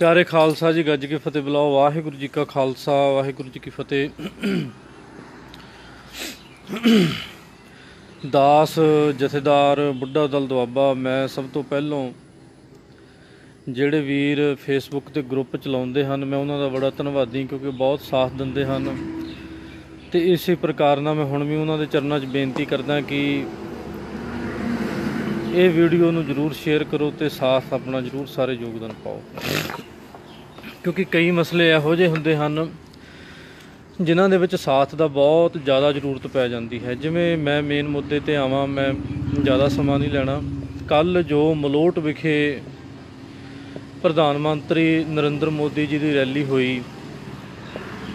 ਪਿਆਰੇ ਖਾਲਸਾ ਜੀ, ਗੱਜ ਕੇ ਫਤਿਹ ਬੁਲਾਓ। ਵਾਹਿਗੁਰੂ ਜੀ ਕਾ ਖਾਲਸਾ, ਵਾਹਿਗੁਰੂ ਜੀ ਕੀ ਫਤਿਹ। ਦਾਸ, ਜਥੇਦਾਰ, ਬੁੱਢਾ ਦਲ, ਦੁਆਬਾ, ਮੈਂ ਸਭ ਤੋਂ ਪਹਿਲਾਂ ਜਿਹੜੇ ਵੀਰ ਫੇਸਬੁੱਕ ਤੇ ਗਰੁੱਪ ਚਲਾਉਂਦੇ ਹਨ, ਮੈਂ ਉਹਨਾਂ ਦਾ ਬੜਾ ਧੰਨਵਾਦੀ, ਕਿਉਂਕਿ ਬਹੁਤ ਸਾਥ ਦਿੰਦੇ ਹਨ। ਤੇ ਇਸੇ ਪ੍ਰਕਾਰ ਨਾਲ ਮੈਂ ਹੁਣ ਵੀ ਉਹਨਾਂ ਦੇ ਚਰਨਾਂ 'ਚ ਬੇਨਤੀ ਕਰਦਾ ਕਿ ਇਹ ਵੀਡੀਓ ਨੂੰ ਜਰੂਰ ਸ਼ੇਅਰ ਕਰੋ ਤੇ ਸਾਥ ਆਪਣਾ ਜਰੂਰ ਸਾਰੇ ਯੋਗਦਾਨ ਪਾਓ। ਕਿਉਂਕਿ ਕਈ ਮਸਲੇ ਇਹੋ ਜਿਹੇ ਹੁੰਦੇ ਹਨ ਜਿਨ੍ਹਾਂ ਦੇ ਵਿੱਚ ਸਾਥ ਦਾ ਬਹੁਤ ਜ਼ਿਆਦਾ ਜ਼ਰੂਰਤ ਪੈ ਜਾਂਦੀ ਹੈ। ਜਿਵੇਂ ਮੈਂ ਮੇਨ ਮੁੱਦੇ ਤੇ ਆਵਾਂ, ਮੈਂ ਜ਼ਿਆਦਾ ਸਮਾਂ ਨਹੀਂ ਲੈਣਾ। ਕੱਲ ਜੋ ਮਲੋਟ ਵਿਖੇ ਪ੍ਰਧਾਨ ਮੰਤਰੀ ਨਰਿੰਦਰ ਮੋਦੀ ਜੀ ਦੀ ਰੈਲੀ ਹੋਈ,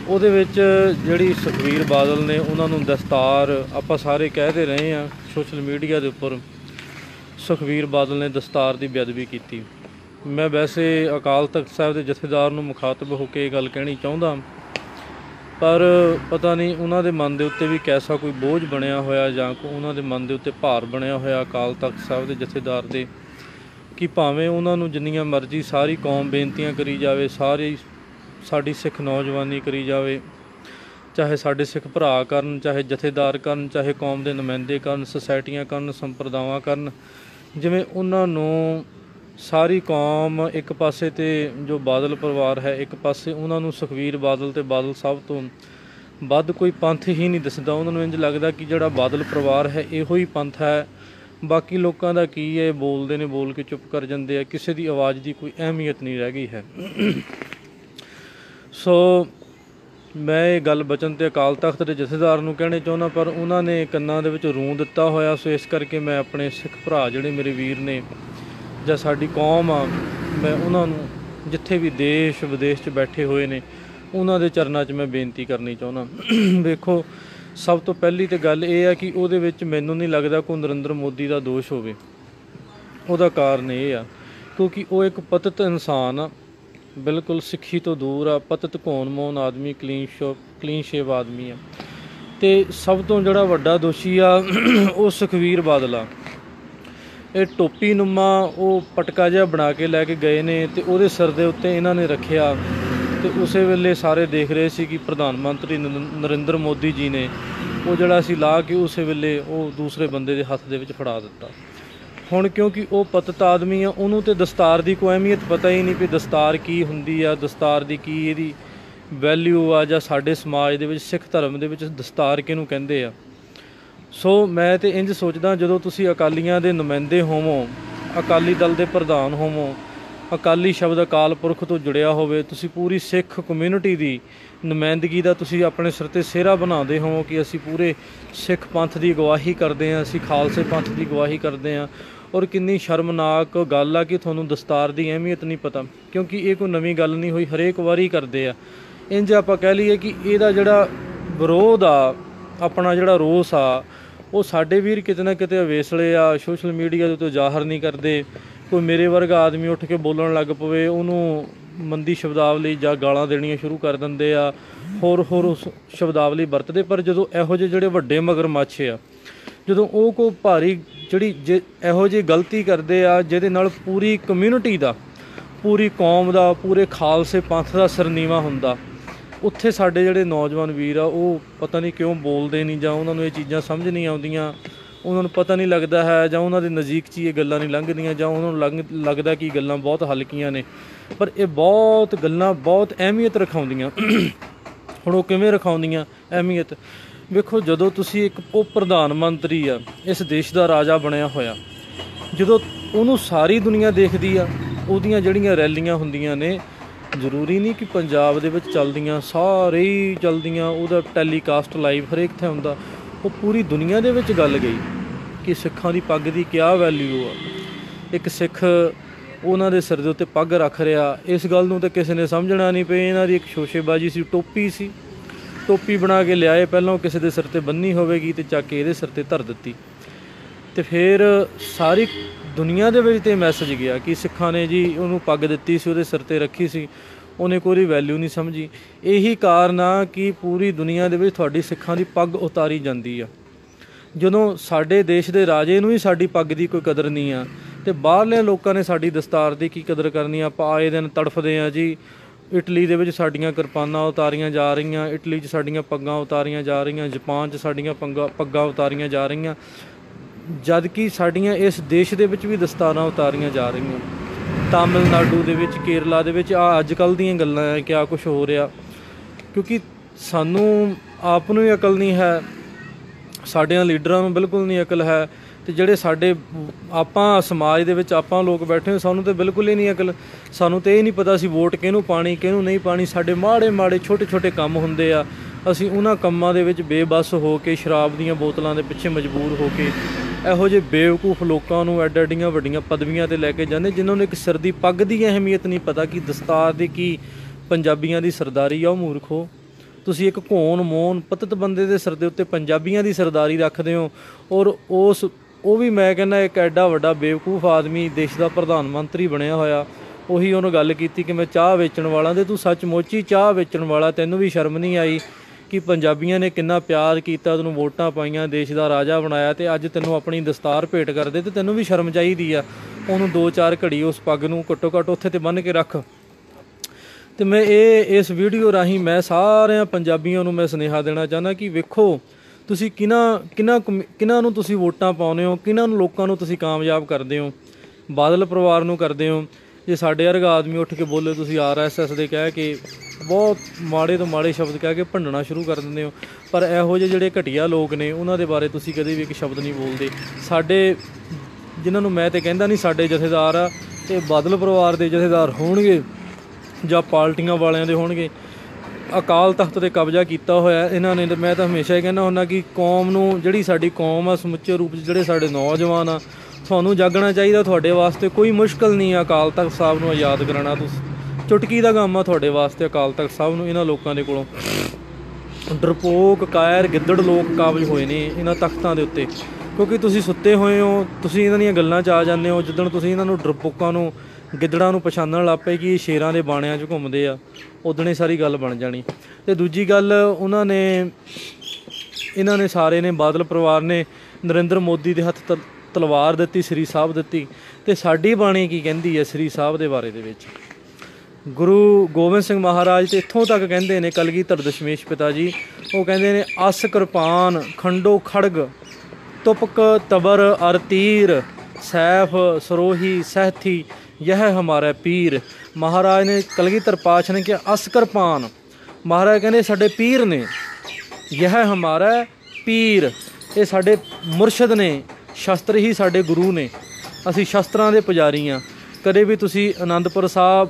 ਉਹਦੇ ਵਿੱਚ ਜਿਹੜੀ ਸੁਖਵੀਰ ਬਾਦਲ ਨੇ ਉਹਨਾਂ ਨੂੰ ਦਸਤਾਰ ਆਪਾਂ ਸਾਰੇ ਕਹਿਦੇ ਰਹੇ ਆ ਸੋਸ਼ਲ ਮੀਡੀਆ ਦੇ ਉੱਪਰ ਸੁਖਵੀਰ ਬਾਦਲ ਨੇ ਦਸਤਾਰ ਦੀ ਬੇਅਦਬੀ ਕੀਤੀ। ਮੈਂ ਵੈਸੇ ਅਕਾਲ ਤਖਤ ਸਾਹਿਬ ਦੇ ਜਥੇਦਾਰ ਨੂੰ ਮੁਖਾਤਬ ਹੋ ਕੇ ਇਹ ਗੱਲ ਕਹਿਣੀ ਚਾਹੁੰਦਾ। ਪਰ ਪਤਾ ਨਹੀਂ ਉਹਨਾਂ ਦੇ ਮਨ ਦੇ ਉੱਤੇ ਵੀ ਕੈਸਾ ਕੋਈ ਬੋਝ ਬਣਿਆ ਹੋਇਆ ਜਾਂ ਕੋ ਉਹਨਾਂ ਦੇ ਮਨ ਦੇ ਉੱਤੇ ਭਾਰ ਬਣਿਆ ਹੋਇਆ ਅਕਾਲ ਤਖਤ ਸਾਹਿਬ ਦੇ ਜਥੇਦਾਰ ਦੇ। ਕਿ ਭਾਵੇਂ ਉਹਨਾਂ ਨੂੰ ਜਿੰਨੀਆਂ ਮਰਜ਼ੀ ਸਾਰੀ ਕੌਮ ਬੇਨਤੀਆਂ ਕਰੀ ਜਾਵੇ, ਸਾਰੀ ਸਾਡੀ ਸਿੱਖ ਨੌਜਵਾਨੀ ਕਰੀ ਜਾਵੇ, ਚਾਹੇ ਸਾਡੇ ਸਿੱਖ ਭਰਾ ਕਰਨ, ਚਾਹੇ ਜਥੇਦਾਰ ਕਰਨ, ਚਾਹੇ ਕੌਮ ਦੇ ਨੁਮਾਇੰਦੇ ਕਰਨ, ਸੁਸਾਇਟੀਆਂ ਕਰਨ, ਸੰਪਰਦਾਵਾਂ ਕਰਨ, ਜਿਵੇਂ ਉਹਨਾਂ ਨੂੰ ਸਾਰੀ ਕੌਮ ਇੱਕ ਪਾਸੇ ਤੇ ਜੋ ਬਾਦਲ ਪਰਿਵਾਰ ਹੈ, ਇੱਕ ਪਾਸੇ ਉਹਨਾਂ ਨੂੰ ਸੁਖਵੀਰ ਬਾਦਲ ਤੇ ਬਾਦਲ ਸਾਹਿਬ ਤੋਂ ਵੱਧ ਕੋਈ ਪੰਥ ਹੀ ਨਹੀਂ ਦਿਸਦਾ। ਉਹਨਾਂ ਨੂੰ ਇੰਜ ਲੱਗਦਾ ਕਿ ਜਿਹੜਾ ਬਾਦਲ ਪਰਿਵਾਰ ਹੈ, ਇਹੋ ਹੀ ਪੰਥ ਹੈ। ਬਾਕੀ ਲੋਕਾਂ ਦਾ ਕੀ ਹੈ ਬੋਲਦੇ ਨੇ, ਬੋਲ ਕੇ ਚੁੱਪ ਕਰ ਜਾਂਦੇ ਆ। ਕਿਸੇ ਦੀ ਆਵਾਜ਼ ਦੀ ਕੋਈ ਅਹਿਮੀਅਤ ਨਹੀਂ ਰਹਿ ਗਈ ਹੈ। ਸੋ ਮੈਂ ਇਹ ਗੱਲ ਬਚਨ ਤੇ ਅਕਾਲ ਤਖਤ ਦੇ ਜਥੇਦਾਰ ਨੂੰ ਕਹਿਣੇ ਚਾਹੁੰਦਾ, ਪਰ ਉਹਨਾਂ ਨੇ ਕੰਨਾਂ ਦੇ ਵਿੱਚ ਰੂੰ ਦਿੱਤਾ ਹੋਇਆ। ਸੋ ਇਸ ਕਰਕੇ ਮੈਂ ਆਪਣੇ ਸਿੱਖ ਭਰਾ ਜਿਹੜੇ ਮੇਰੇ ਵੀਰ ਨੇ ਜਾਂ ਸਾਡੀ ਕੌਮ ਆ, ਮੈਂ ਉਹਨਾਂ ਨੂੰ ਜਿੱਥੇ ਵੀ ਦੇਸ਼ ਵਿਦੇਸ਼ 'ਚ ਬੈਠੇ ਹੋਏ ਨੇ, ਉਹਨਾਂ ਦੇ ਚਰਨਾਂ 'ਚ ਮੈਂ ਬੇਨਤੀ ਕਰਨੀ ਚਾਹੁੰਦਾ। ਵੇਖੋ, ਸਭ ਤੋਂ ਪਹਿਲੀ ਤੇ ਗੱਲ ਇਹ ਆ ਕਿ ਉਹਦੇ ਵਿੱਚ ਮੈਨੂੰ ਨਹੀਂ ਲੱਗਦਾ ਕੋਈ ਨਰਿੰਦਰ ਮੋਦੀ ਦਾ ਦੋਸ਼ ਹੋਵੇ। ਉਹਦਾ ਕਾਰਨ ਇਹ ਆ, ਕਿਉਂਕਿ ਉਹ ਇੱਕ ਪਤਤ ਇਨਸਾਨ ਆ, ਬਿਲਕੁਲ ਸਿੱਖੀ ਤੋਂ ਦੂਰ ਆ, ਪਤਤ ਘੋਣ ਮੋਨ ਆਦਮੀ, ਕਲੀਨ ਸ਼ੋ, ਕਲੀਨ ਸ਼ੇਵ ਆਦਮੀ ਆ। ਤੇ ਸਭ ਤੋਂ ਜਿਹੜਾ ਵੱਡਾ ਦੋਸ਼ੀ ਆ, ਉਹ ਸੁਖਵੀਰ ਬਾਦਲ ਆ। ਇਹ ਟੋਪੀ ਨੁਮਾ ਉਹ ਪਟਕਾ ਜਿਹਾ ਬਣਾ ਕੇ ਲੈ ਕੇ ਗਏ ਨੇ ਤੇ ਉਹਦੇ ਸਿਰ ਦੇ ਉੱਤੇ ਇਹਨਾਂ ਨੇ ਰੱਖਿਆ। ਤੇ ਉਸੇ ਵੇਲੇ ਸਾਰੇ ਦੇਖ ਰਹੇ ਸੀ ਕਿ ਪ੍ਰਧਾਨ ਮੰਤਰੀ ਨਰਿੰ- ਨਰਿੰਦਰ ਮੋਦੀ ਜੀ ਨੇ ਉਹ ਜਿਹੜਾ ਸੀ ਲਾ ਕੇ ਉਸੇ ਵੇਲੇ ਉਹ ਦੂਸਰੇ ਬੰਦੇ ਦੇ ਹੱਥ ਦੇ ਵਿੱਚ ਫੜਾ ਦਿੱਤਾ। ਹੁਣ ਕਿਉਂਕਿ ਉਹ ਪਤਤ ਆਦਮੀ ਆ, ਉਹਨੂੰ ਤੇ ਦਸਤਾਰ ਦੀ ਕੋਈ ਅਹਿਮੀਅਤ ਪਤਾ ਹੀ ਨਹੀਂ ਵੀ ਦਸਤਾਰ ਕੀ ਹੁੰਦੀ ਆ, ਦਸਤਾਰ ਦੀ ਕੀ ਇਹਦੀ ਵੈਲਿਊ ਆ ਜਾਂ ਸਾਡੇ ਸਮਾਜ ਦੇ ਵਿੱਚ, ਸਿੱਖ ਧਰਮ ਦੇ ਵਿੱਚ ਦਸਤਾਰ ਕਿਹਨੂੰ ਕਹਿੰਦੇ ਆ। ਸੋ ਮੈਂ ਤੇ ਇੰਜ ਸੋਚਦਾ ਜਦੋਂ ਤੁਸੀਂ ਅਕਾਲੀਆਂ ਦੇ ਨੁਮਾਇੰਦੇ ਹੋਵੋ, ਅਕਾਲੀ ਦਲ ਦੇ ਪ੍ਰਧਾਨ ਹੋਵੋ, ਅਕਾਲੀ ਸ਼ਬਦ ਅਕਾਲ ਪੁਰਖ ਤੋਂ ਜੁੜਿਆ ਹੋਵੇ, ਤੁਸੀਂ ਪੂਰੀ ਸਿੱਖ ਕਮਿਊਨਿਟੀ ਦੀ ਨੁਮਾਇੰਦਗੀ ਦਾ ਤੁਸੀਂ ਆਪਣੇ ਸਿਰ ਤੇ ਸਿਹਰਾ ਬਣਾਉਂਦੇ ਹੋ ਕਿ ਅਸੀਂ ਪੂਰੇ ਸਿੱਖ ਪੰਥ ਦੀ ਗਵਾਹੀ ਕਰਦੇ ਹਾਂ, ਅਸੀਂ ਖਾਲਸੇ ਪੰਥ ਦੀ ਗਵਾਹੀ ਕਰਦੇ ਹਾਂ। ਔਰ ਕਿੰਨੀ ਸ਼ਰਮਨਾਕ ਗੱਲ ਆ ਕਿ ਤੁਹਾਨੂੰ ਦਸਤਾਰ ਦੀ ਅਹਿਮੀਅਤ ਨਹੀਂ ਪਤਾ, ਕਿਉਂਕਿ ਇਹ ਕੋਈ ਨਵੀਂ ਗੱਲ ਨਹੀਂ ਹੋਈ, ਹਰੇਕ ਵਾਰੀ ਕਰਦੇ ਆ। ਇੰਜ ਆਪਾਂ ਕਹਿ ਲਈਏ ਕਿ ਇਹਦਾ ਜਿਹੜਾ ਵਿਰੋਧ ਆ, ਆਪਣਾ ਜਿਹੜਾ ਰੋਸ ਆ ਉਹ ਸਾਡੇ ਵੀਰ ਕਿਤੇ ਨਾ ਕਿਤੇ ਅਵੇਸਲੇ ਆ ਸੋਸ਼ਲ ਮੀਡੀਆ ਦੇ ਉੱਤੇ ਜ਼ਾਹਰ ਨਹੀਂ ਕਰਦੇ। ਕੋਈ ਮੇਰੇ ਵਰਗਾ ਆਦਮੀ ਉੱਠ ਕੇ ਬੋਲਣ ਲੱਗ ਪਵੇ, ਉਹਨੂੰ ਮੰਦੀ ਸ਼ਬਦਾਵਲੀ ਜਾਂ ਗਾਲਾਂ ਦੇਣੀਆਂ ਸ਼ੁਰੂ ਕਰ ਦਿੰਦੇ ਆ। ਹੋਰ ਹੋਰ ਉਸ ਸ਼ਬਦਾਵਲੀ ਵਰਤਦੇ, ਪਰ ਜਦੋਂ ਇਹੋ ਜਿਹੇ ਜਿਹੜੇ ਵੱਡੇ ਮਗਰਮੱਛ ਆ, ਜਦੋਂ ਉਹ ਕੋ ਭਾਰੀ ਜਿਹੜੀ ਜੇ ਇਹੋ ਜਿਹੀ ਗਲਤੀ ਕਰਦੇ ਆ, ਜਿਹਦੇ ਨਾਲ ਪੂਰੀ ਕਮਿਊਨਿਟੀ ਦਾ, ਪੂਰੀ ਕੌਮ ਦਾ, ਪੂਰੇ ਖਾਲਸੇ ਪੰਥ ਦਾ ਸਰਨੀਵਾ ਹੁੰਦਾ ਉੱਥੇ ਸਾਡੇ ਜਿਹੜੇ ਨੌਜਵਾਨ ਵੀਰ ਆ, ਉਹ ਪਤਾ ਨਹੀਂ ਕਿਉਂ ਬੋਲਦੇ ਨਹੀਂ ਜਾਂ ਉਹਨਾਂ ਨੂੰ ਇਹ ਚੀਜ਼ਾਂ ਸਮਝ ਨਹੀਂ ਆਉਂਦੀਆਂ। ਉਹਨਾਂ ਨੂੰ ਪਤਾ ਨਹੀਂ ਲੱਗਦਾ ਹੈ ਜਾਂ ਉਹਨਾਂ ਦੇ ਨਜ਼ਦੀਕ 'ਚ ਹੀ ਇਹ ਗੱਲਾਂ ਨਹੀਂ ਲੰਘਦੀਆਂ ਜਾਂ ਉਹਨਾਂ ਨੂੰ ਲੰਘ- ਲੱਗਦਾ ਕਿ ਗੱਲਾਂ ਬਹੁਤ ਹਲਕੀਆਂ ਨੇ। ਪਰ ਇਹ ਬਹੁਤ ਗੱਲਾਂ ਬਹੁਤ ਅਹਿਮੀਅਤ ਰਖਾਉਂਦੀਆਂ। ਹੁਣ ਉਹ ਕਿਵੇਂ ਰਖਾਉਂਦੀਆਂ ਅਹਿਮੀਅਤ? ਵੇਖੋ, ਜਦੋਂ ਤੁਸੀਂ ਇੱਕ ਉਹ ਪ੍ਰਧਾਨ ਮੰਤਰੀ ਆ, ਇਸ ਦੇਸ਼ ਦਾ ਰਾਜਾ ਬਣਿਆ ਹੋਇਆ, ਜਦੋਂ ਉਹਨੂੰ ਸਾਰੀ ਦੁਨੀਆ ਦੇਖਦੀ ਆ, ਉਹਦੀਆਂ ਜਿਹੜੀਆਂ ਰੈਲੀਆਂ ਹੁੰਦੀਆਂ ਨੇ ਜ਼ਰੂਰੀ ਨਹੀਂ ਕਿ ਪੰਜਾਬ ਦੇ ਵਿੱਚ ਚੱਲਦੀਆਂ ਸਾਰੇ ਹੀ ਚੱਲਦੀਆਂ ਉਹਦਾ ਟੈਲੀਕਾਸਟ ਲਾਈਵ ਹਰੇਕ ਥਾਂ ਹੁੰਦਾ। ਉਹ ਪੂਰੀ ਦੁਨੀਆ ਦੇ ਵਿੱਚ ਗੱਲ ਗਈ ਕਿ ਸਿੱਖਾਂ ਦੀ ਪੱਗ ਦੀ ਕੀ ਵੈਲਿਊ ਆ। ਇੱਕ ਸਿੱਖ ਉਹਨਾਂ ਦੇ ਸਿਰ ਦੇ ਉੱਤੇ ਪੱਗ ਰੱਖ ਰਿਹਾ। ਇਸ ਗੱਲ ਨੂੰ ਤਾਂ ਕਿਸੇ ਨੇ ਸਮਝਣਾ ਨਹੀਂ ਪਈ। ਇਹਨਾਂ ਦੀ ਇੱਕ ਸ਼ੋਸ਼ੇਬਾਜ਼ੀ ਸੀ, ਟੋਪੀ ਸੀ। ਟੋਪੀ ਬਣਾ ਕੇ ਲਿਆਏ ਪਹਿਲਾਂ ਕਿਸੇ ਦੇ ਸਿਰ ਤੇ ਬੰਨੀ ਹੋਵੇਗੀ ਤੇ ਚੱਕ ਕੇ ਇਹਦੇ ਸਿਰ ਤੇ ਧਰ ਦਿੱਤੀ। ਤੇ ਫਿਰ ਸਾਰੀ ਦੁਨੀਆ ਦੇ ਵਿੱਚ ਤੇ ਮੈਸੇਜ ਗਿਆ ਕਿ ਸਿੱਖਾਂ ਨੇ ਜੀ ਉਹਨੂੰ ਪੱਗ ਦਿੱਤੀ ਸੀ, ਉਹਦੇ ਸਿਰ ਤੇ ਰੱਖੀ ਸੀ। ਉਹਨੇ ਕੋਈ ਵੈਲਿਊ ਨਹੀਂ ਸਮਝੀ। ਇਹੀ ਕਾਰਨ ਆ ਕਿ ਪੂਰੀ ਦੁਨੀਆ ਦੇ ਵਿੱਚ ਤੁਹਾਡੀ ਸਿੱਖਾਂ ਦੀ ਪੱਗ ਉਤਾਰੀ ਜਾਂਦੀ ਆ। ਜਦੋਂ ਸਾਡੇ ਦੇਸ਼ ਦੇ ਰਾਜੇ ਨੂੰ ਹੀ ਸਾਡੀ ਪੱਗ ਦੀ ਕੋਈ ਕਦਰ ਨਹੀਂ ਆ, ਤੇ ਬਾਹਰਲੇ ਲੋਕਾਂ ਨੇ ਸਾਡੀ ਦਸਤਾਰ ਦੀ ਕੀ ਕਦਰ ਕਰਨੀ ਆ? ਆਪਾਂ ਆਏ ਦਿਨ ਤੜਫਦੇ ਆ ਜੀ। ਇਟਲੀ ਦੇ ਵਿੱਚ ਸਾਡੀਆਂ ਕਿਰਪਾਨਾਂ ਉਤਾਰੀਆਂ ਜਾ ਰਹੀਆਂ, ਇਟਲੀ 'ਚ ਸਾਡੀਆਂ ਪੱਗਾਂ ਉਤਾਰੀਆਂ ਜਾ ਰਹੀਆਂ, ਜਾਪਾਨ 'ਚ ਸਾਡੀਆਂ ਪੰਗਾ, ਪੱਗਾਂ ਉਤਾਰੀਆਂ ਜਾ ਰਹੀਆਂ। ਜਦ ਕਿ ਸਾਡੀਆਂ ਇਸ ਦੇਸ਼ ਦੇ ਵਿੱਚ ਵੀ ਦਸਤਾਰਾਂ ਉਤਾਰੀਆਂ ਜਾ ਰਹੀਆਂ। ਤਾਮਿਲਨਾਡੂ ਦੇ ਵਿੱਚ, ਕੇਰਲਾ ਦੇ ਵਿੱਚ ਆ ਅੱਜ ਕੱਲ ਦੀਆਂ ਗੱਲਾਂ ਹੈ ਕਿ ਆ ਕੁਝ ਹੋ ਰਿਹਾ। ਕਿਉਂਕਿ ਸਾਨੂੰ ਆਪ ਨੂੰ ਹੀ ਅਕਲ ਨਹੀਂ ਹੈ, ਸਾਡਿਆਂ ਲੀਡਰਾਂ ਨੂੰ ਬਿਲਕੁਲ ਨਹੀਂ ਅਕਲ ਹੈ ਤੇ ਜਿਹੜੇ ਸਾਡੇ ਆਪਾਂ ਸਮਾਜ ਦੇ ਵਿੱਚ ਆਪਾਂ ਲੋਕ ਬੈਠੇ ਹਾਂ ਸਾਨੂੰ ਤੇ ਬਿਲਕੁਲ ਹੀ ਨਹੀਂ ਅਕਲ। ਸਾਨੂੰ ਤੇ ਇਹ ਨਹੀਂ ਪਤਾ ਸੀ ਵੋਟ ਕਿਹਨੂੰ ਪਾਣੀ, ਕਿਹਨੂੰ ਨਹੀਂ ਪਾਣੀ। ਸਾਡੇ ਮਾੜੇ ਮਾੜੇ ਛੋਟੇ ਛੋਟੇ ਕੰਮ ਹੁੰਦੇ ਆ। ਅਸੀਂ ਉਹਨਾਂ ਕੰਮਾਂ ਦੇ ਵਿੱਚ ਬੇਬਸ ਹੋ ਕੇ, ਸ਼ਰਾਬ ਦੀਆਂ ਬੋਤਲਾਂ ਦੇ ਪਿੱਛੇ ਮਜਬੂਰ ਹੋ ਕੇ ਇਹੋ ਜਿਹੇ ਬੇਵਕੂਫ ਲੋਕਾਂ ਨੂੰ ਐਡ ਐਡੀਆਂ ਵੱਡੀਆਂ ਪਦਵੀਆਂ ਤੇ ਲੈ ਕੇ ਜਾਂਦੇ, ਜਿਨ੍ਹਾਂ ਨੂੰ ਇੱਕ ਸਿਰ ਦੀ ਪੱਗ ਦੀ ਅਹਿਮੀਅਤ ਨਹੀਂ ਪਤਾ ਕਿ ਦਸਤਾਰ ਦੀ ਕੀ ਪੰਜਾਬੀਆਂ ਦੀ ਸਰਦਾਰੀ ਆ, ਉਹ ਮੂਰਖੋ ਤੁਸੀਂ ਇੱਕ ਘੋਣ ਮੋਨ ਪਤਤ ਬੰਦੇ ਦੇ ਸਿਰ ਦੇ ਉੱਤੇ ਪੰਜਾਬੀਆਂ ਦੀ ਸਰਦਾਰੀ ਰੱਖਦੇ ਹੋ ਔਰ ਉਸ, ਉਹ ਵੀ ਮੈਂ ਕਹਿੰਦਾ ਇੱਕ ਐਡਾ ਵੱਡਾ ਬੇਵਕੂਫ ਆਦਮੀ ਦੇਸ਼ ਦਾ ਪ੍ਰਧਾਨ ਮੰਤਰੀ ਬਣਿਆ ਹੋਇਆ, ਉਹੀ ਉਹਨੂੰ ਗੱਲ ਕੀਤੀ ਕਿ ਮੈਂ ਚਾਹ ਵੇਚਣ ਵਾਲਾ ਤੇ ਤੂੰ ਸੱਚਮੁੱਚ ਹੀ ਚਾਹ ਵੇਚਣ ਵਾਲਾ, ਤੈਨੂੰ ਵੀ ਸ਼ਰਮ ਨਹੀਂ ਆਈ। ਕਿ ਪੰਜਾਬੀਆਂ ਨੇ ਕਿੰਨਾ ਪਿਆਰ ਕੀਤਾ, ਤੈਨੂੰ ਵੋਟਾਂ ਪਾਈਆਂ, ਦੇਸ਼ ਦਾ ਰਾਜਾ ਬਣਾਇਆ ਤੇ ਅੱਜ ਤੈਨੂੰ ਆਪਣੀ ਦਸਤਾਰ ਭੇਟ ਕਰਦੇ ਤੇ ਤੈਨੂੰ ਵੀ ਸ਼ਰਮ ਚਾਹੀਦੀ ਆ। ਉਹਨੂੰ ਦੋ ਚਾਰ ਘੜੀ ਉਸ ਪੱਗ ਨੂੰ ਘੱਟੋ ਘੱਟ ਉੱਥੇ ਤੇ ਬੰਨ੍ਹ ਕੇ ਰੱਖ। ਤੇ ਮੈਂ ਇਹ, ਇਸ ਵੀਡੀਓ ਰਾਹੀਂ ਮੈਂ ਸਾਰਿਆਂ ਪੰਜਾਬੀਆਂ ਨੂੰ ਮੈਂ ਸੁਨੇਹਾ ਦੇਣਾ ਚਾਹੁੰਦਾ ਕਿ ਵੇਖੋ, ਤੁਸੀਂ ਕਿਹਨਾਂ ਕਿਹਨਾਂ ਕਮੀ- ਕਿਹਨਾਂ ਨੂੰ ਤੁਸੀਂ ਵੋਟਾਂ ਪਾਉਂਦੇ ਹੋ, ਕਿਹਨਾਂ ਨੂੰ ਲੋਕਾਂ ਨੂੰ ਤੁਸੀਂ ਕਾਮਯਾਬ ਕਰਦੇ ਹੋ, ਬਾਦਲ ਪਰਿਵਾਰ ਨੂੰ ਕਰਦੇ ਹੋ। ਜੇ ਸਾਡੇ ਵਰਗਾ ਆਦਮੀ ਉੱਠ ਕੇ ਬੋਲੇ, ਤੁਸੀਂ ਆਰਐਸਐਸ ਦੇ ਕਹਿ ਕੇ ਬਹੁਤ ਮਾੜੇ ਤੋਂ ਮਾੜੇ ਸ਼ਬਦ ਕਹਿ ਕੇ ਭੰਡਣਾ ਸ਼ੁਰੂ ਕਰ ਦਿੰਦੇ ਹੋ। ਪਰ ਇਹੋ ਜਿਹੇ ਜਿਹੜੇ ਘਟੀਆ ਲੋਕ ਨੇ, ਉਹਨਾਂ ਦੇ ਬਾਰੇ ਤੁਸੀਂ ਕਦੇ ਵੀ ਇੱਕ ਸ਼ਬਦ ਨਹੀਂ ਬੋਲਦੇ। ਸਾਡੇ, ਜਿਨ੍ਹਾਂ ਨੂੰ ਮੈਂ ਤੇ ਕਹਿੰਦਾ ਨਹੀਂ, ਸਾਡੇ ਜਥੇਦਾਰ ਆ, ਤੇ ਬਾਦਲ ਪਰਿਵਾਰ ਦੇ ਜਥੇਦਾਰ ਹੋਣਗੇ ਜਾਂ ਪਾਰਟੀਆਂ ਵਾਲਿਆਂ ਦੇ ਹੋਣਗੇ। ਅਕਾਲ ਤਖਤ ਤੇ ਕਬਜ਼ਾ ਕੀਤਾ ਹੋਇਆ ਇਹਨਾਂ ਨੇ ਤੇ ਮੈਂ ਤਾਂ ਹਮੇਸ਼ਾ ਹੀ ਕਹਿੰਦਾ ਹੁੰਦਾ ਕਿ ਕੌਮ ਨੂੰ, ਜਿਹੜੀ ਸਾਡੀ ਕੌਮ ਆ, ਸਮੁੱਚੇ ਰੂਪ 'ਚ ਜਿਹੜੇ ਸਾਡੇ ਨੌਜਵਾਨ ਆ, ਤੁਹਾਨੂੰ ਜਾਗਣਾ ਚਾਹੀਦਾ ਤੁਹਾਡੇ ਵਾਸਤੇ। ਕੋਈ ਮੁਸ਼ਕਲ ਨਹੀਂ ਆ ਅਕਾਲ ਤਖਤ ਸਾਹਿਬ ਨੂੰ ਆਜ਼ਾਦ ਕਰਾਉਣਾ। ਤੁਸੀਂ ਚੁਟਕੀ ਦਾ ਕੰਮ ਆ ਤੁਹਾਡੇ ਵਾਸਤੇ ਅਕਾਲ ਤਖਤ ਸਾਹਿਬ ਨੂੰ, ਇਹਨਾਂ ਲੋਕਾਂ ਦੇ ਕੋਲੋਂ। ਡਰਪੋਕ, ਕਾਇਰ, ਗਿੱਦੜ ਲੋਕ ਕਾਬਜ ਹੋਏ ਨੇ ਇਹਨਾਂ ਤਖਤਾਂ ਦੇ ਉੱਤੇ। ਕਿਉਂਕਿ ਤੁਸੀਂ ਸੁੱਤੇ ਹੋਏ ਹੋ, ਤੁਸੀਂ ਇਹਨਾਂ ਦੀਆਂ ਗੱਲਾਂ 'ਚ ਆ ਜਾਂਦੇ ਹੋ, ਜਿੱਦਣ ਤੁਸੀਂ ਇਹਨਾਂ ਨੂੰ ਡਰਪੋਕਾਂ ਨੂੰ, ਗਿੱਦੜਾਂ ਨੂੰ ਪਛਾਣਨ ਲੱਗ ਪਏ ਕਿ ਸ਼ੇਰਾਂ ਦੇ ਬਾਣਿਆਂ 'ਚ ਘੁੰਮਦੇ ਆ ਉਦਣੇ ਸਾਰੀ ਗੱਲ ਬਣ ਜਾਣੀ। ਤੇ ਦੂਜੀ ਗੱਲ, ਉਹਨਾਂ ਨੇ, ਇਹਨਾਂ ਨੇ ਸਾਰੇ ਨੇ, ਬਾਦਲ ਪਰਿਵਾਰ ਨੇ ਨਰਿੰਦਰ ਮੋਦੀ ਦੇ ਹੱਥ ਤਲ- ਤਲਵਾਰ ਦਿੱਤੀ, ਸ੍ਰੀ ਸਾਹਿਬ ਦਿੱਤੀ। ਤੇ ਸਾਡੀ ਬਾਣੀ ਕੀ ਕਹਿੰਦੀ ਹੈ ਸ੍ਰੀ ਸਾਹਿਬ ਦੇ ਬਾਰੇ ਦੇ ਵਿੱਚ? ਗੁਰੂ ਗੋਬਿੰਦ ਸਿੰਘ ਮਹਾਰਾਜ ਤੇ ਇੱਥੋਂ ਤੱਕ ਕਹਿੰਦੇ ਨੇ ਕਲਗੀਧਰ ਦਸ਼ਮੇਸ਼ ਪਿਤਾ ਜੀ, ਉਹ ਕਹਿੰਦੇ ਨੇ, ਅਸ ਕਿਰਪਾਨ, ਖੰਡੋ ਖੜਗ, ਤੁਪਕ ਤਬਰ ਅਰ ਤੀਰ, ਸੈਫ ਸਰੋਹੀ ਸਹਿਥੀ ਇਹ ਹਮਾਰਾ ਪੀਰ। ਮਹਾਰਾਜ ਨੇ ਕਲਗੀਧਰ ਪਾਤਸ਼ਾਹ ਨੇ ਕਿਹਾ, ਅਸ ਕਿਰਪਾਨ। ਮਹਾਰਾਜ ਕਹਿੰਦੇ, ਸਾਡੇ ਪੀਰ ਨੇ। ਇਹ ਹਮਾਰਾ ਪੀਰ। ਇਹ ਸਾਡੇ ਮੁਰਸ਼ਿਦ ਨੇ। ਸ਼ਸਤਰ ਹੀ ਸਾਡੇ ਗੁਰੂ ਨੇ। ਅਸੀਂ ਸ਼ਸਤਰਾਂ ਦੇ ਪੁਜਾਰੀ ਆ। ਕਦੇ ਵੀ ਤੁਸੀਂ ਆਨੰਦਪੁਰ ਸਾਹਿਬ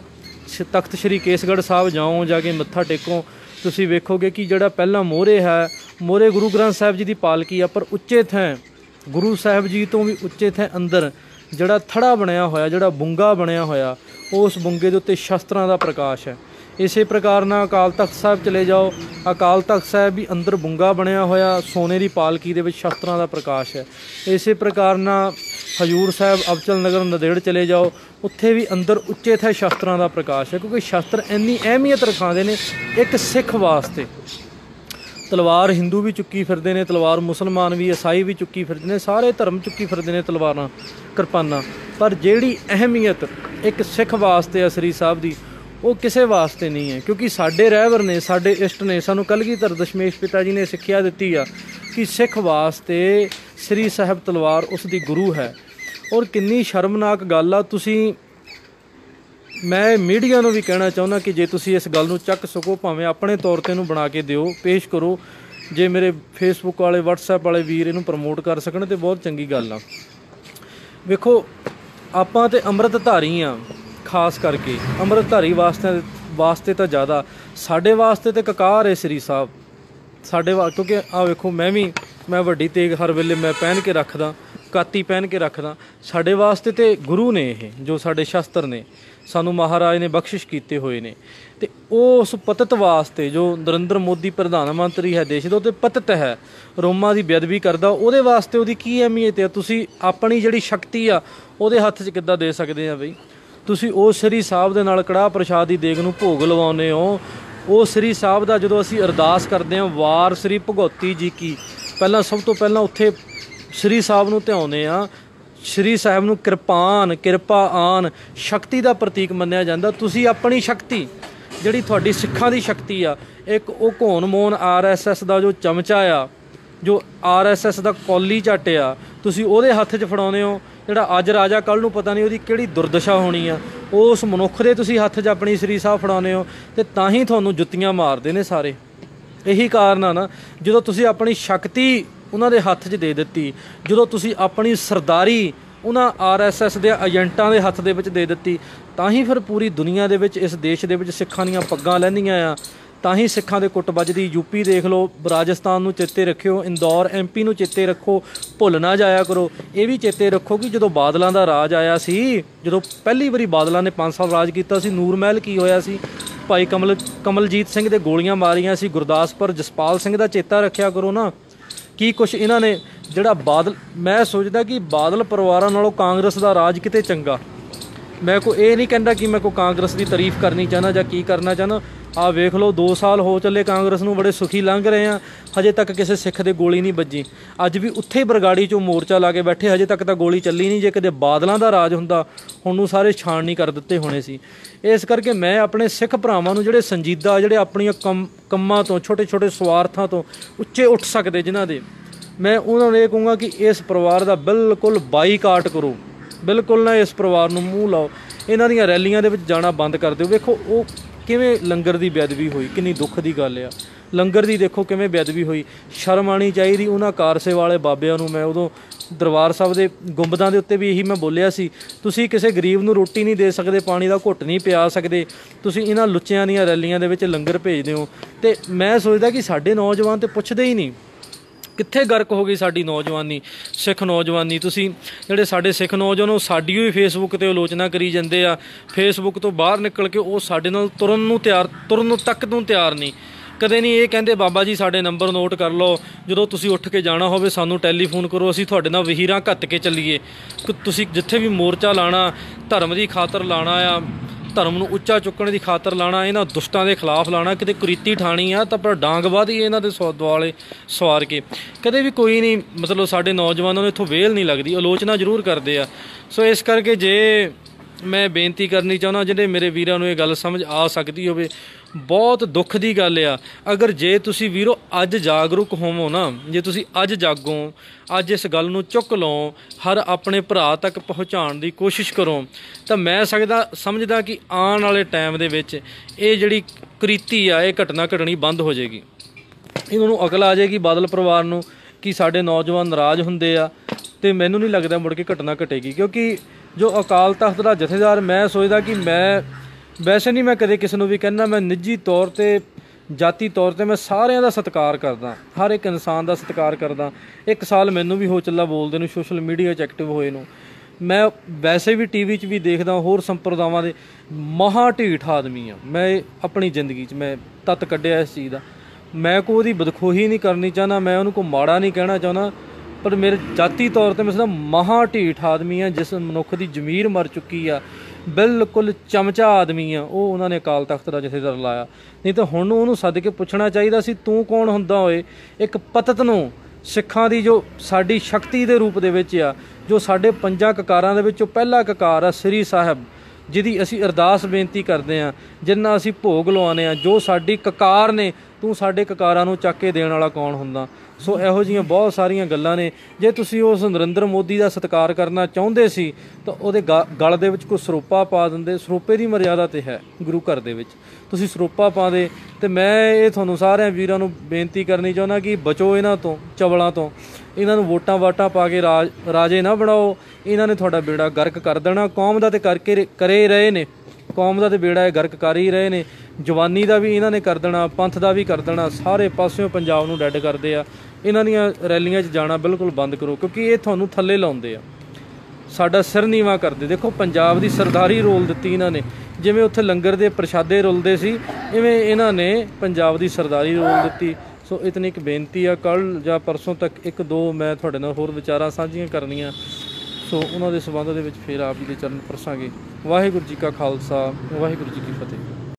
ਤਖਤ ਸ੍ਰੀ ਕੇਸਗੜ੍ਹ ਸਾਹਿਬ ਜਾਓ, ਜਾ ਕੇ ਮੱਥਾ ਟੇਕੋ, ਤੁਸੀਂ ਵੇਖੋਗੇ ਕਿ ਜਿਹੜਾ ਪਹਿਲਾ ਮੋਹਰੇ ਹੈ, ਮੋਹਰੇ ਗੁਰੂ ਗ੍ਰੰਥ ਸਾਹਿਬ ਜੀ ਦੀ ਪਾਲਕੀ ਆ, ਪਰ ਉੱਚੇ ਥੈਂ, ਗੁਰੂ ਸਾਹਿਬ ਜੀ ਤੋਂ ਵੀ ਉੱਚੇ ਥੈਂ ਅੰਦਰ ਜਿਹੜਾ ਥੜਾ ਬਣਿਆ ਹੋਇਆ, ਜਿਹੜਾ ਬੁੰਗਾ ਬਣਿਆ ਹੋਇਆ, ਉਸ ਬੁੰਗੇ ਦੇ ਉੱਤੇ ਸ਼ਸਤਰਾਂ ਦਾ ਪ੍ਰਕਾਸ਼ ਹੈ। ਇਸੇ ਪ੍ਰਕਾਰ ਨਾਲ ਅਕਾਲ ਤਖਤ ਸਾਹਿਬ ਚਲੇ ਜਾਓ। ਅਕਾਲ ਤਖਤ ਸਾਹਿਬ ਵੀ ਅੰਦਰ ਬੁੰਗਾ ਬਣਿਆ ਹੋਇਆ, ਸੋਨੇ ਦੀ ਪਾਲਕੀ ਦੇ ਵਿੱਚ ਸ਼ਸਤਰਾਂ ਦਾ ਪ੍ਰਕਾਸ਼ ਹੈ। ਇਸੇ ਪ੍ਰਕਾਰ ਨਾਲ ਹਜੂਰ ਸਾਹਿਬ ਅਬਚਲ ਨਗਰ ਨਦੇੜ ਚਲੇ ਜਾਓ। ਉੱਥੇ ਵੀ ਅੰਦਰ ਉੱਚੇ ਥੈ ਸ਼ਸਤਰਾਂ ਦਾ ਪ੍ਰਕਾਸ਼ ਹੈ, ਕਿਉਂਕਿ ਸ਼ਸਤਰ ਇੰਨੀ ਅਹਿਮੀਅਤ ਰਖਾਉਂਦੇ ਨੇ ਇੱਕ ਸਿੱਖ ਵਾਸਤੇ। ਤਲਵਾਰ ਹਿੰਦੂ ਵੀ ਚੁੱਕੀ ਫਿਰਦੇ ਨੇ, ਤਲਵਾਰ ਮੁਸਲਮਾਨ ਵੀ, ਈਸਾਈ ਵੀ ਚੁੱਕੀ ਫਿਰਦੇ ਨੇ, ਸਾਰੇ ਧਰਮ ਚੁੱਕੀ ਫਿਰਦੇ ਨੇ ਤਲਵਾਰਾਂ, ਕਿਰਪਾਨਾਂ। ਪਰ ਜਿਹੜੀ ਅਹਿਮੀਅਤ ਇੱਕ ਸਿੱਖ ਵਾਸਤੇ ਆ ਸ੍ਰੀ ਸਾਹਿਬ ਦੀ ਉਹ ਕਿਸੇ ਵਾਸਤੇ ਨਹੀਂ ਹੈ, ਕਿਉਂਕਿ ਸਾਡੇ ਰਹਿਬਰ ਨੇ, ਸਾਡੇ ਇਸ਼ਟ ਨੇ, ਸਾਨੂੰ ਕਲਗੀਧਰ ਦਸ਼ਮੇਸ਼ ਪਿਤਾ ਜੀ ਨੇ ਸਿੱਖਿਆ ਦਿੱਤੀ ਆ ਕਿ ਸਿੱਖ ਵਾਸਤੇ ਸ੍ਰੀ ਸਾਹਿਬ ਤਲਵਾਰ ਉਸ ਦੀ ਗੁਰੂ ਹੈ। ਔਰ ਕਿੰਨੀ ਸ਼ਰਮਨਾਕ ਗੱਲ ਆ, ਤੁਸੀਂ, ਮੈਂ ਮੀਡੀਆ ਨੂੰ ਵੀ ਕਹਿਣਾ ਚਾਹੁੰਦਾ ਕਿ ਜੇ ਤੁਸੀਂ ਇਸ ਗੱਲ ਨੂੰ ਚੱਕ ਸਕੋ, ਭਾਵੇਂ ਆਪਣੇ ਤੌਰ ਤੇ ਇਹਨੂੰ ਬਣਾ ਕੇ ਦਿਓ, ਪੇਸ਼ ਕਰੋ, ਜੇ ਮੇਰੇ ਫੇਸਬੁੱਕ ਵਾਲੇ, WhatsApp ਵਾਲੇ ਵੀਰ ਇਹਨੂੰ ਪ੍ਰਮੋਟ ਕਰ ਸਕਣ, ਤੇ ਬਹੁਤ ਚੰਗੀ ਗੱਲ ਆ। ਵੇਖੋ, ਆਪਾਂ ਤੇ ਅੰਮ੍ਰਿਤਧਾਰੀ ਆ ਖਾਸ ਕਰਕੇ ਅੰਮ੍ਰਿਤਧਾਰੀ ਵਾਸਤੇ ਵਾਸਤੇ ਤਾਂ ਜ਼ਿਆਦਾ। ਸਾਡੇ ਵਾਸਤੇ ਤੇ ਕਕਾਰ ਹੈ ਸ੍ਰੀ ਸਾਹਿਬ। ਸਾਡੇ ਵਾ, ਕਿਉਂਕਿ ਆ ਵੇਖੋ, ਮੈਂ ਵੀ, ਮੈਂ ਵੱਡੀ ਤੇਗ ਹਰ ਵੇਲੇ ਮੈਂ ਪਹਿਨ ਕੇ ਰੱਖਦਾ, ਕਾਤੀ ਪਹਿਨ ਕੇ ਰੱਖਦਾ। ਸਾਡੇ ਵਾਸਤੇ ਤੇ ਗੁਰੂ ਨੇ ਇਹ, ਜੋ ਸਾਡੇ ਸ਼ਸਤਰ ਨੇ, ਸਾਨੂੰ ਮਹਾਰਾਜ ਨੇ ਬਖਸ਼ਿਸ਼ ਕੀਤੇ ਹੋਏ ਨੇ। ਤੇ ਉਸ ਪਤਤ ਵਾਸਤੇ ਜੋ ਨਰਿੰਦਰ ਮੋਦੀ ਪ੍ਰਧਾਨ ਮੰਤਰੀ ਹੈ ਦੇਸ਼ ਦਾ, ਉਹ ਤੇ ਪਤਤ ਹੈ, ਰੋਮਾ ਦੀ ਬੇਅਦਬੀ ਕਰਦਾ, ਉਹਦੇ ਵਾਸਤੇ ਉਹਦੀ ਕੀ ਅਹਿਮੀਅਤ ਹੈ? ਤੁਸੀਂ ਆਪਣੀ ਜਿਹੜੀ ਸ਼ਕਤੀ ਆ, ਉਹਦੇ ਹੱਥ 'ਚ ਕਿੱਦਾਂ ਦੇ ਸਕਦੇ ਆ ਬਈ? ਤੁਸੀਂ ਉਹ ਸ੍ਰੀ ਸਾਹਿਬ ਦੇ ਨਾਲ ਕੜਾਹ ਪ੍ਰਸ਼ਾਦ ਦੀ ਦੇਗ ਨੂੰ ਭੋਗ ਲਵਾਉਂਦੇ ਹੋ। ਉਹ ਸ੍ਰੀ ਸਾਹਿਬ ਦਾ ਜਦੋਂ ਅਸੀਂ ਅਰਦਾਸ ਕਰਦੇ ਹਾਂ, ਵਾਰ ਸ੍ਰੀ ਭਗਉਤੀ ਜੀ ਕੀ। ਪਹਿਲਾਂ ਸਭ ਤੋਂ ਪਹਿਲਾਂ ਉੱਥੇ ਸ੍ਰੀ ਸਾਹਿਬ ਨੂੰ ਧਿਆਉਂਦੇ ਆ ਸ੍ਰੀ ਸਾਹਿਬ ਨੂੰ ਕਿਰਪਾਨ, ਕਿਰਪਾ ਆਨ, ਸ਼ਕਤੀ ਦਾ ਪ੍ਰਤੀਕ ਮੰਨਿਆ ਜਾਂਦਾ। ਤੁਸੀਂ ਆਪਣੀ ਸ਼ਕਤੀ, ਜਿਹੜੀ ਤੁਹਾਡੀ ਸਿੱਖਾਂ ਦੀ ਸ਼ਕਤੀ ਆ, ਇੱਕ ਉਹ ਘੋਨ ਮੋਨ ਆਰਐਸਐਸ ਦਾ ਜੋ ਚਮਚਾ ਆ, ਜੋ ਆਰਐਸਐਸ ਦਾ ਕੌਲੀ ਝੱਟ ਆ, ਤੁਸੀਂ ਉਹਦੇ ਹੱਥ 'ਚ ਫੜਾਉਂਦੇ ਹੋ। ਜਿਹੜਾ ਅੱਜ ਰਾਜਾ ਕੱਲ ਨੂੰ ਪਤਾ ਨਹੀਂ ਉਹਦੀ ਕਿਹੜੀ ਦੁਰਦਸ਼ਾ ਹੋਣੀ ਆ। ਉਸ ਮਨੁੱਖ ਦੇ ਤੁਸੀਂ ਹੱਥ 'ਚ ਆਪਣੀ ਸ੍ਰੀ ਸਾਹਿਬ ਫੜਾਉਂਦੇ ਹੋ ਤੇ ਤਾਂ ਹੀ ਤੁਹਾਨੂੰ ਜੁੱਤੀਆਂ ਮਾਰਦੇ ਨੇ ਸਾਰੇ। ਇਹੀ ਕਾਰਨ ਆ ਨਾ, ਜਦੋਂ ਤੁਸੀਂ ਆਪਣੀ ਸ਼ਕਤੀ ਉਹਨਾਂ ਦੇ ਹੱਥ 'ਚ ਦੇ ਦਿੱਤੀ, ਜਦੋਂ ਤੁਸੀਂ ਆਪਣੀ ਸਰਦਾਰੀ ਉਹਨਾਂ ਆਰਐਸਐਸ ਦੇ ਏਜੰਟਾਂ ਦੇ ਹੱਥ ਦੇ ਵਿੱਚ ਦੇ ਦਿੱਤੀ, ਤਾਂ ਹੀ ਫਿਰ ਪੂਰੀ ਦੁਨੀਆ ਦੇ ਵਿੱਚ ਇਸ ਦੇਸ਼ ਦੇ ਵਿੱਚ ਸਿੱਖਾਂ ਦੀਆਂ ਪੱਗਾਂ ਲੈਂਦੀਆਂ ਆ। ਤਾਂ ਹੀ ਸਿੱਖਾਂ ਦੇ ਕੁੱਟ ਵੱਜਦੀ ਯੂਪੀ ਦੇਖ ਲਓ, ਰਾਜਸਥਾਨ ਨੂੰ ਚੇਤੇ ਰੱਖਿਓ, ਇੰਦੌਰ ਐਮਪੀ ਨੂੰ ਚੇਤੇ ਰੱਖੋ, ਭੁੱਲ ਨਾ ਜਾਇਆ ਕਰੋ। ਇਹ ਵੀ ਚੇਤੇ ਰੱਖੋ ਕਿ ਜਦੋਂ ਬਾਦਲਾਂ ਦਾ ਰਾਜ ਆਇਆ ਸੀ, ਜਦੋਂ ਪਹਿਲੀ ਵਾਰੀ ਬਾਦਲਾਂ ਨੇ 5 ਸਾਲ ਰਾਜ ਕੀਤਾ ਸੀ, ਨੂਰ ਮਹਿਲ ਕੀ ਹੋਇਆ ਸੀ? ਭਾਈ ਕਮਲ, ਕਮਲਜੀਤ ਸਿੰਘ ਦੇ ਗੋਲੀਆਂ ਮਾਰੀਆਂ ਸੀ, ਗੁਰਦਾਸਪੁਰ ਜਸਪਾਲ ਸਿੰਘ ਦਾ ਚੇਤਾ ਰੱਖਿਆ ਕਰੋ ਨਾ। ਕੀ ਕੁਛ ਇਹਨਾਂ ਨੇ, ਜਿਹੜਾ ਬਾਦਲ, ਮੈਂ ਸੋਚਦਾ ਕਿ ਬਾਦਲ ਪਰਿਵਾਰਾਂ ਨਾਲੋਂ ਕਾਂਗਰਸ ਦਾ ਰਾਜ ਕਿਤੇ ਚੰਗਾ। ਮੈਂ ਕੋ ਇਹ ਨਹੀਂ ਕਹਿੰਦਾ ਕਿ ਮੈਂ ਕੋ ਕਾਂਗਰਸ ਦੀ ਤਾਰੀਫ ਕਰਨੀ ਚਾਹਨਾ ਜਾਂ ਕੀ ਕਰਨਾ ਚਾਹਨਾ ਆ ਵੇਖ ਲਓ 2 ਸਾਲ ਹੋ ਚੱਲੇ ਕਾਂਗਰਸ ਨੂੰ, ਬੜੇ ਸੁਖੀ ਲੰਘ ਰਹੇ ਆ। ਹਜੇ ਤੱਕ ਕਿਸੇ ਸਿੱਖ ਦੇ ਗੋਲੀ ਨਹੀਂ ਵੱਜੀ। ਅੱਜ ਵੀ ਉੱਥੇ ਹੀ ਬਰਗਾੜੀ ਚੋਂ ਮੋਰਚਾ ਲਾ ਕੇ ਬੈਠੇ, ਹਜੇ ਤੱਕ ਤਾਂ ਗੋਲੀ ਚੱਲੀ ਨਹੀਂ। ਜੇ ਕਿਤੇ ਬਾਦਲਾਂ ਦਾ ਰਾਜ ਹੁੰਦਾ, ਹੁਣ ਨੂੰ ਸਾਰੇ ਛਾਣ ਨਹੀਂ ਕਰ ਦਿੱਤੇ ਹੋਣੇ ਸੀ। ਇਸ ਕਰਕੇ ਮੈਂ ਆਪਣੇ ਸਿੱਖ ਭਰਾਵਾਂ ਨੂੰ ਜਿਹੜੇ ਸੰਜੀਦਾ, ਜਿਹੜੇ ਆਪਣੀਆਂ ਕੰਮ, ਕੰਮਾਂ ਤੋਂ ਛੋਟੇ ਛੋਟੇ ਸਵਾਰਥਾਂ ਤੋਂ ਉੱਚੇ ਉੱਠ ਸਕਦੇ ਜਿਨ੍ਹਾਂ ਦੇ, ਮੈਂ ਉਹਨਾਂ ਨੂੰ ਇਹ ਕਹੂੰਗਾ ਕਿ ਇਸ ਪਰਿਵਾਰ ਦਾ ਬਿਲਕੁਲ ਬਾਈਕਾਟ ਕਰੋ। ਬਿਲਕੁਲ ਨਾ ਇਸ ਪਰਿਵਾਰ ਨੂੰ ਮੂੰਹ ਲਾਓ। ਇਹਨਾਂ ਦੀਆਂ ਰੈਲੀਆਂ ਦੇ ਵਿੱਚ ਜਾਣਾ ਬੰਦ ਕਰ ਦਿਓ। ਵੇਖੋ, ਉਹ ਕਿਵੇਂ ਲੰਗਰ ਦੀ ਬੇਅਦਬੀ ਹੋਈ? ਕਿੰਨੀ ਦੁੱਖ ਦੀ ਗੱਲ ਆ। ਲੰਗਰ ਦੀ ਦੇਖੋ ਕਿਵੇਂ ਬੇਅਦਬੀ ਹੋਈ। ਸ਼ਰਮ ਆਣੀ ਚਾਹੀਦੀ ਉਹਨਾਂ ਕਾਰਸੇ ਵਾਲੇ ਬਾਬਿਆਂ ਨੂੰ। ਮੈਂ ਉਦੋਂ ਦਰਬਾਰ ਸਾਹਿਬ ਦੇ ਗੁੰਬਦਾਂ ਦੇ ਉੱਤੇ ਵੀ ਇਹੀ ਮੈਂ ਬੋਲਿਆ ਸੀ, ਤੁਸੀਂ ਕਿਸੇ ਗਰੀਬ ਨੂੰ ਰੋਟੀ ਨਹੀਂ ਦੇ ਸਕਦੇ, ਪਾਣੀ ਦਾ ਘੁੱਟ ਨਹੀਂ ਪਿਆ ਸਕਦੇ। ਤੁਸੀਂ ਇਹਨਾਂ ਲੁੱਚਿਆਂ ਦੀਆਂ ਰੈਲੀਆਂ ਦੇ ਵਿੱਚ ਲੰਗਰ ਭੇਜਦੇ ਹੋ। ਤੇ ਮੈਂ ਸੋਚਦਾ ਕਿ ਸਾਡੇ ਨੌਜਵਾਨ ਤੇ ਪੁੱਛਦੇ ਹੀ ਨਹੀਂ। ਕਿੱਥੇ ਗਰਕ ਹੋ ਗਈ ਸਾਡੀ ਨੌਜਵਾਨੀ, ਸਿੱਖ ਨੌਜਵਾਨੀ? ਤੁਸੀਂ ਜਿਹੜੇ ਸਾਡੇ ਸਿੱਖ ਨੌਜਵਾਨ ਉਹ ਸਾਡੀ ਹੀ ਫੇਸਬੁੱਕ ਤੇ ਆਲੋਚਨਾ ਕਰੀ ਜਾਂਦੇ ਆ। ਫੇਸਬੁੱਕ ਤੋਂ ਬਾਹਰ ਨਿਕਲ ਕੇ ਉਹ ਸਾਡੇ ਨਾਲ ਤੁਰਨ ਨੂੰ ਤਿਆਰ, ਤੁਰਨ ਤੱਕ ਨੂੰ ਤਿਆਰ ਨਹੀਂ। ਕਦੇ ਨਹੀਂ ਇਹ ਕਹਿੰਦੇ, ਬਾਬਾ ਜੀ, ਸਾਡੇ ਨੰਬਰ ਨੋਟ ਕਰ ਲਓ। ਜਦੋਂ ਤੁਸੀਂ ਉੱਠ ਕੇ ਜਾਣਾ ਹੋਵੇ, ਸਾਨੂੰ ਟੈਲੀਫੋਨ ਕਰੋ, ਅਸੀਂ ਤੁਹਾਡੇ ਨਾਲ ਵਹੀਰਾਂ ਘੱਤ ਕੇ ਚੱਲੀਏ। ਕਿ, ਤੁਸੀਂ ਜਿੱਥੇ ਵੀ ਮੋਰਚਾ ਲਾਣਾ, ਧਰਮ ਦੀ ਖਾਤਰ ਲਾਣਾ ਆ ਧਰਮ ਨੂੰ ਉੱਚਾ ਚੁੱਕਣ ਦੀ ਖਾਤਰ ਲਾਣਾ, ਇਹਨਾਂ ਦੁਸ਼ਟਾਂ ਦੇ ਖਿਲਾਫ ਲਾਣਾ, ਕਿਤੇ ਕੁਰੀਤੀ ਠਾਣੀ ਆ ਤਾਂ ਪਰ ਡਾਂਗ ਵਾਦੀ ਇਹਨਾਂ ਦੇ ਸੌ ਦੁਆਲੇ ਸਵਾਰ ਕੇ। ਕਦੇ ਵੀ ਕੋਈ ਨਹੀਂ, ਮਤਲਬ ਸਾਡੇ ਨੌਜਵਾਨਾਂ ਨੂੰ ਇੱਥੋਂ ਵੇਲ ਨਹੀਂ ਲੱਗਦੀ, ਆਲੋਚਨਾ ਜ਼ਰੂਰ ਕਰਦੇ ਆ। ਸੋ ਇਸ ਕਰਕੇ ਜੇ ਮੈਂ ਬੇਨਤੀ ਕਰਨੀ ਚਾਹੁੰਦਾ ਜਿਹੜੇ ਮੇਰੇ ਵੀਰਾਂ ਨੂੰ ਇਹ ਗੱਲ ਸਮਝ ਆ ਸਕਦੀ ਹੋਵੇ, ਬਹੁਤ ਦੁੱਖ ਦੀ ਗੱਲ ਆ। ਅਗਰ ਜੇ ਤੁਸੀਂ ਵੀਰੋ ਅੱਜ ਜਾਗਰੂਕ ਹੋਵੋ ਨਾ, ਜੇ ਤੁਸੀਂ ਅੱਜ ਜਾਗੋ, ਅੱਜ ਇਸ ਗੱਲ ਨੂੰ ਚੁੱਕ ਲਓ, ਹਰ ਆਪਣੇ ਭਰਾ ਤੱਕ ਪਹੁੰਚਾਉਣ ਦੀ ਕੋਸ਼ਿਸ਼ ਕਰੋ, ਤਾਂ ਮੈਂ ਸਕਦਾ, ਸਮਝਦਾ ਕਿ ਆਉਣ ਵਾਲੇ ਟਾਈਮ ਦੇ ਵਿੱਚ ਇਹ ਜਿਹੜੀ ਕ੍ਰਿਤੀ ਆ, ਇਹ ਘਟਨਾ ਘਟਣੀ ਬੰਦ ਹੋ ਜਾਏਗੀ। ਇਹਨਾਂ ਨੂੰ ਅਕਲ ਆ ਜਾਏਗੀ ਬਾਦਲ ਪਰਿਵਾਰ ਨੂੰ ਕਿ ਸਾਡੇ ਨੌਜਵਾਨ ਨਾਰਾਜ਼ ਹੁੰਦੇ ਆ ਤੇ ਮੈਨੂੰ ਨਹੀਂ ਲੱਗਦਾ ਮੁੜ ਕੇ ਘਟਨਾ ਘਟੇਗੀ, ਕਿਉਂਕਿ ਜੋ ਅਕਾਲ ਤਖਤ ਦਾ ਜਥੇਦਾਰ, ਮੈਂ ਸੋਚਦਾ ਕਿ ਮੈਂ, ਵੈਸੇ ਨਹੀਂ ਮੈਂ ਕਦੇ ਕਿਸੇ ਨੂੰ ਵੀ ਕਹਿੰਦਾ, ਮੈਂ ਨਿੱਜੀ ਤੌਰ ਤੇ, ਜਾਤੀ ਤੌਰ ਤੇ ਮੈਂ ਸਾਰਿਆਂ ਦਾ ਸਤਿਕਾਰ ਕਰਦਾ, ਹਰ ਇੱਕ ਇਨਸਾਨ ਦਾ ਸਤਿਕਾਰ ਕਰਦਾ। ਇੱਕ ਸਾਲ ਮੈਨੂੰ ਵੀ ਹੋ ਚੱਲਾ ਬੋਲਦੇ ਨੂੰ ਸੋਸ਼ਲ ਮੀਡੀਆ 'ਚ ਐਕਟਿਵ ਹੋਏ ਨੂੰ। ਮੈਂ ਵੈਸੇ ਵੀ ਟੀਵੀ 'ਚ ਵੀ ਦੇਖਦਾ, ਹੋਰ ਸੰਪਰਦਾਵਾਂ ਦੇ ਮਹਾ ਢੀਠ ਆਦਮੀ ਆ ਮੈਂ ਆਪਣੀ ਜ਼ਿੰਦਗੀ 'ਚ ਮੈਂ ਤਤ ਕੱਢਿਆ ਇਸ ਚੀਜ਼ ਦਾ। ਮੈਂ ਕੋਈ ਉਹਦੀ ਬਦਖੋਹੀ ਨਹੀਂ ਕਰਨੀ ਚਾਹਨਾ ਮੈਂ ਉਹਨੂੰ ਕੋ ਮਾੜਾ ਨਹੀਂ ਕਹਿਣਾ ਚਾਹੁੰਦਾ। ਪਰ ਮੇਰੇ ਜਾਤੀ ਤੌਰ ਤੇ ਮੈਂ ਸਦਾ ਮਹਾ ਢੀਠ ਆਦਮੀ ਆ ਜਿਸ ਮਨੁੱਖ ਦੀ ਜ਼ਮੀਰ ਮਰ ਚੁੱਕੀ ਆ। ਬਿਲਕੁਲ ਚਮਚਾ ਆਦਮੀ ਆ। ਉਹ ਉਹਨਾਂ ਨੇ ਅਕਾਲ ਤਖਤ ਦਾ ਜਥੇਦਾਰ ਲਾਇਆ। ਨਹੀਂ ਤਾਂ ਹੁਣ ਉਹਨੂੰ ਸੱਦ ਕੇ ਪੁੱਛਣਾ ਚਾਹੀਦਾ ਸੀ, ਤੂੰ ਕੌਣ ਹੁੰਦਾ ਹੋਏ ਇੱਕ ਪਤਤ ਨੂੰ ਸਿੱਖਾਂ ਦੀ ਜੋ ਸਾਡੀ ਸ਼ਕਤੀ ਦੇ ਰੂਪ ਦੇ ਵਿੱਚ ਆ, ਜੋ ਸਾਡੇ ਪੰਜਾਂ ਕਕਾਰਾਂ ਦੇ ਵਿੱਚੋਂ ਪਹਿਲਾ ਕਕਾਰ ਆ ਸ੍ਰੀ ਸਾਹਿਬ, ਜਿਹਦੀ ਅਸੀਂ ਅਰਦਾਸ ਬੇਨਤੀ ਕਰਦੇ ਆ ਜਿੰਨਾ ਅਸੀਂ ਭੋਗ ਲਵਾਉਂਦੇ ਆ ਜੋ ਸਾਡੀ ਕਕਾਰ ਨੇ, ਤੂੰ ਸਾਡੇ ਕਕਾਰਾਂ ਨੂੰ ਚੱਕ ਕੇ ਦੇਣ ਵਾਲਾ ਕੌਣ ਹੁੰਦਾ? ਸੋ ਇਹੋ ਜੀਆਂ ਬਹੁਤ ਸਾਰੀਆਂ ਗੱਲਾਂ ਨੇ। ਜੇ ਤੁਸੀਂ ਉਸ ਨਰਿੰਦਰ ਮੋਦੀ ਦਾ ਸਤਿਕਾਰ ਕਰਨਾ ਚਾਹੁੰਦੇ ਸੀ, ਤਾਂ ਉਹਦੇ ਗ- ਗਲ ਦੇ ਵਿੱਚ ਕੋਈ ਸਰੋਪਾ ਪਾ ਦਿੰਦੇ। ਸਰੋਪੇ ਦੀ ਮਰਿਆਦਾ ਤੇ ਹੈ ਗੁਰੂ ਘਰ ਦੇ ਵਿੱਚ। ਤੁਸੀਂ ਸਰੂਪਾ ਪਾਦੇ ਤੇ ਮੈਂ ਇਹ ਤੁਹਾਨੂੰ ਸਾਰਿਆਂ ਵੀਰਾਂ ਨੂੰ ਬੇਨਤੀ ਕਰਨੀ ਚਾਹੁੰਦਾ ਕਿ ਬਚੋ ਇਹਨਾਂ ਤੋਂ, ਚਵਲਾਂ ਤੋਂ। ਇਹਨਾਂ ਨੂੰ ਵੋਟਾਂ ਵਾਟਾਂ ਪਾ ਕੇ ਰਾਜ, ਰਾਜੇ ਨਾ ਬਣਾਓ। ਇਹਨਾਂ ਨੇ ਤੁਹਾਡਾ ਬੇੜਾ ਗਰਕ ਕਰ ਦੇਣਾ। ਕੌਮ ਦਾ ਤੇ ਕਰਕੇ ਕਰੇ ਰਹੇ ਨੇ। ਕੌਮ ਦਾ ਤੇ ਬੇੜਾ ਇਹ ਗਰਕ ਕਰ ਹੀ ਰਹੇ ਨੇ। ਜਵਾਨੀ ਦਾ ਵੀ ਇਹਨਾਂ ਨੇ ਕਰ ਦੇਣਾ, ਪੰਥ ਦਾ ਵੀ ਕਰ ਦੇਣਾ, ਸਾਰੇ ਪਾਸਿਓਂ ਪੰਜਾਬ ਨੂੰ ਡੈਡ ਕਰਦੇ ਆ। ਇਹਨਾਂ ਦੀਆਂ ਰੈਲੀਆਂ 'ਚ ਜਾਣਾ ਬਿਲਕੁਲ ਬੰਦ ਕਰੋ, ਕਿਉਂਕਿ ਇਹ ਤੁਹਾਨੂੰ ਥੱਲੇ ਲਾਉਂਦੇ ਆ। ਸਾਡਾ ਸਿਰ ਨੀਵਾ ਕਰਦੇ। ਦੇਖੋ, ਪੰਜਾਬ ਦੀ ਸਰਦਾਰੀ ਰੋਲ ਦਿੱਤੀ ਇਹਨਾਂ ਨੇ। ਜਿਵੇਂ ਉੱਥੇ ਲੰਗਰ ਦੇ ਪ੍ਰਸ਼ਾਦੇ ਰੁਲਦੇ ਸੀ, ਇਵੇਂ ਇਹਨਾਂ ਨੇ ਪੰਜਾਬ ਦੀ ਸਰਦਾਰੀ ਰੋਲ ਦਿੱਤੀ। ਸੋ, ਇਤਨੀ ਇੱਕ ਬੇਨਤੀ ਆ ਕੱਲ ਜਾਂ ਪਰਸੋਂ ਤੱਕ ਇੱਕ ਦੋ ਮੈਂ ਤੁਹਾਡੇ ਨਾਲ ਹੋਰ ਵਿਚਾਰਾਂ ਸਾਂਝੀਆਂ ਕਰਨੀਆਂ। ਸੋ, ਉਹਨਾਂ ਦੇ ਸਬੰਧ ਦੇ ਵਿੱਚ ਫੇਰ ਆਪ ਜੀ ਦੇ ਚਰਨ ਪਰਸਾਂਗੇ। ਵਾਹਿਗੁਰੂ ਜੀ ਕਾ ਖਾਲਸਾ, ਵਾਹਿਗੁਰੂ ਜੀ ਕੀ ਫਤਿਹ।